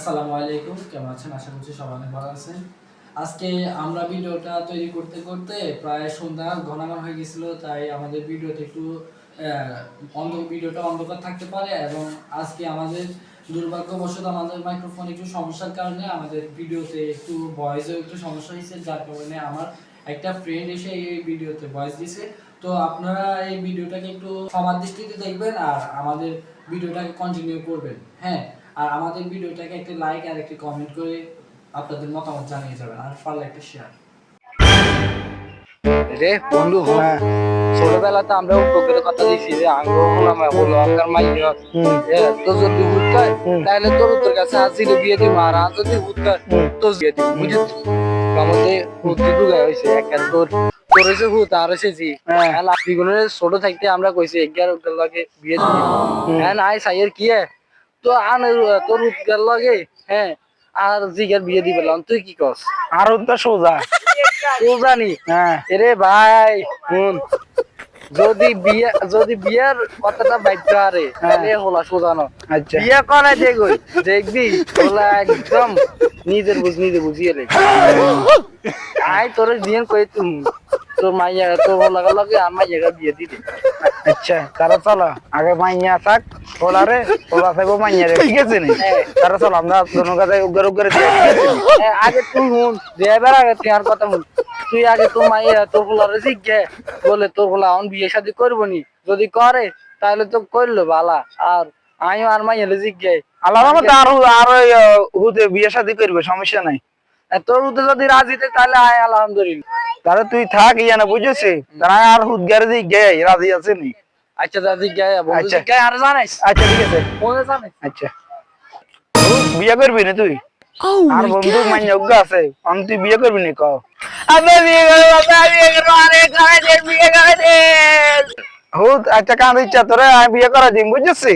আসসালামু আলাইকুম। কেমন আছেন? আশা করছি সবাই অনেক ভালো আছেন। আজকে আমরা ভিডিওটা তৈরি করতে করতে প্রায় সন্ধ্যা ঘনাঘন হয়ে গেছিল, তাই আমাদের ভিডিওতে একটু অন্ধ, ভিডিওটা অন্ধকার থাকতে পারে এবং আজকে আমাদের দুর্ভাগ্যবশত আমাদের মাইক্রোফোন একটু সমস্যার কারণে আমাদের ভিডিওতে একটু ভয়েসেও একটু সমস্যা হয়েছে, যার কারণে আমার একটা ফ্রেন্ড এসে এই ভিডিওতে ভয়েস দিছে তো আপনারা এই ভিডিওটাকে একটু সবার দৃষ্টিতে দেখবেন আর আমাদের ভিডিওটাকে কন্টিনিউ করবেন। হ্যাঁ আর আমাদের ভিডিওটাকে একটা লাইক আর একটা কমেন্ট করে আপনাদের মতামত জানিয়ে যাবেন আর পারলে একটা শেয়ার রে বন্ধু হ্যাঁ। ছোটবেলাতে আমরা উপকারের কথা দিছি যে আঙ্গ হলাম বলো আঙ্গার মাইয়া। তো যদি হুটকায় তাহলে তোর তোর কাছে আসিল বিয়ে দিব আর আজ যদি হুটকায় তো বিয়ে দিব বুঝছিস আমাদের হুটকি ঢুকায় হয়েছে একের তোর। তোর হয়েছে হুত আর হয়েছে জি। হ্যাঁ। ছোট থাকতে আমরা কইছি এগারো লাগে বিয়ে দিব। হ্যাঁ নাই সাইয়ের কি হে? তো আন তোর হুটকার লাগে হ্যাঁ আর জিগার বিয়ে দিবে তুই কি কস আর তো সোজা তুই জানি হ্যাঁ। এরে ভাই শুন। যদি বিয়ে যদি বিয়ের কথাটা বাইতে আরে তাহলে হলা সোজানো আচ্ছা। বিয়ে করে দেখবি দেখবি হলা একদম নিজের বুঝ নিজে বুঝিয়ে রে আই তোর বিয়ে কই তুমি? তোর মাইয়া তোর হলা লাগে আর মাইয়া বিয়ে দিতে আচ্ছা তারা চলো আগে মাইয়া থাক। ওলা রে ওলা থাকব মাইয়ারে ঠিক আছে নি? তারা চলো আমরা দোনো আগে তুই দেবার আগে তুই আর কথা শুন তুই আগে তোর মাইয়া তোর শিখে বলে তোর অন বিয়ে শাদি করব নি? যদি করে তাহলে তো করল বালা। আর আমিও আর মাইয়া শিখে আল্লাহ মতো আর আর বিয়ে শাদি করবে সমস্যা নাই। তোর উঠে যদি রাজি থাকে তাহলে আয় আলহামদুলিল্লাহ। তাহলে তুই থাক ইয়ানা বুঝেছি। তারা আর হুদ গারে গে রাজি আছে নি? আচ্ছা দাদি গায়ে আচ্ছা। গায়ে আর জানিস আচ্ছা ঠিক আছে। জানিস আচ্ছা। তুই বিয়ে করবি না তুই? আর বন্ধু উগা আছে। আমি তুই বিয়ে করবি না? কও। আমি বিয়ে করব আমি বিয়ে করব আরে করে দে বিয়ে করে দে। হুদ আচ্ছা কাঁদ ইচ্ছা? তোরে আমি বিয়ে করা দিম বুঝেছি?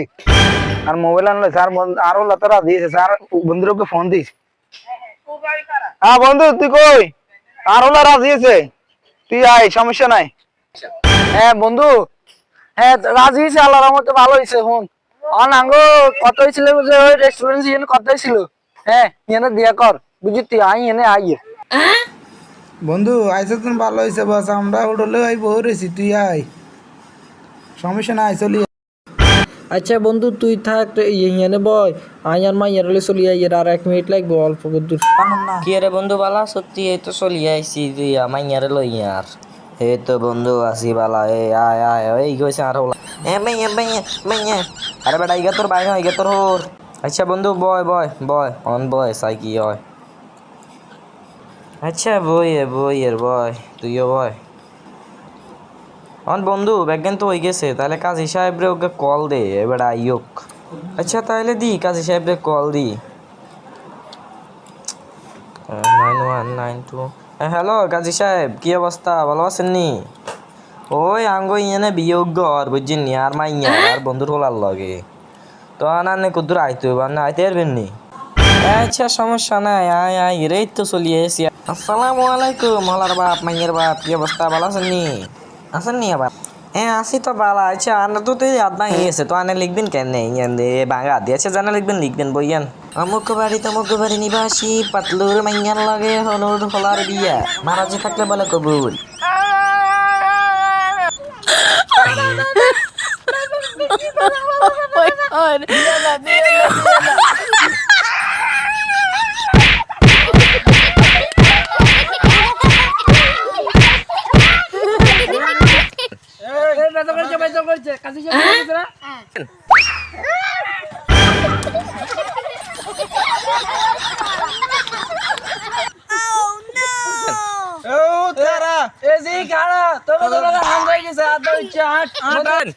আর মোবাইল আনলে স্যার আরও লতরা দিয়েছে। স্যার বন্ধুকে ফোন দিস। হ্যাঁ বন্ধু তুই কই? আর ওলা রাজি আছে তুই আয় সমস্যা নাই। হ্যাঁ বন্ধু হ্যাঁ রাজি হয়েছে আল্লাহর রহমতে ভালো হয়েছে হুন। অনাঙ্গ কত হয়েছিল যে ওই রেস্টুরেন্ট এখানে কত হয়েছিল? হ্যাঁ এনে দিয়া কর বুঝি তুই আই এনে আইয়ে বন্ধু আইসা তুমি ভালো হয়েছে বাস আমরা হোটেলে আই বউ রয়েছি তুই আয়। সমস্যা নাই চলি। আচ্ছা বন্ধু তুই থাক এনে বয় আই আর মাই এর চলি আই আর এক মিনিট লাগবে অল্প দূর। কি রে বন্ধু বালা? সত্যি এই তো চলি আইছি তুই মাইয়ারে লই আর। এই তো বন্ধু, আসি বালা। এ, আয় আয়। এই গেছে আর হলা এ মাইয়া মাইয়া মাইয়া আরে বেটা, ইগা তোর বাইরে ইগা তোর হোর। আচ্ছা বন্ধু, বয় বয় বয়, অন বয়, সাই কি হয়। আচ্ছা বই এ বই এর, বয়, তুইও বয়। অন বন্ধু ব্যাজ্ঞান তো হয়ে গেছে, তাহলে কাজী সাহেব রে ওকে কল দে এবার আইয়ক। আচ্ছা তাহলে দি, কাজী সাহেব রে কল দি nine one nine two hello Kazi Saheb কি অবস্থা? ভালো আছেন নি? ওই আঙ্গ ইয়ানে বিয়োগ ঘর বুঝছেন নি? আর মাইয়া আর বন্ধুর হলার লগে। তো আনানে কুদুর আইতে হইব না আইতে পারবেন নি? আচ্ছা সমস্যা নাই আয় আয় রে তো চলি এসি আসসালামু আলাইকুম হলার বাপ মাইয়ের বাপ কি অবস্থা? ভালো আছেন নি? আছেন নি আবার? হ্যাঁ আসি তো ভালো আচ্ছা আনা তো তুই হাত ভাঙে গেছে তো আনে লিখবেন কেন বাঙা দিয়েছে জানা লিখবেন লিখবেন বইয়ান। অমুক বাড়ি তমুক বাড়ি নিবাসী পাতলুর মাইয়ার লাগে হলুর হলার বিয়া। মারাজি থাকলে বলে কবুল। এসি হাঙ্গাই গেছে আর তো ইচ্ছা আট আট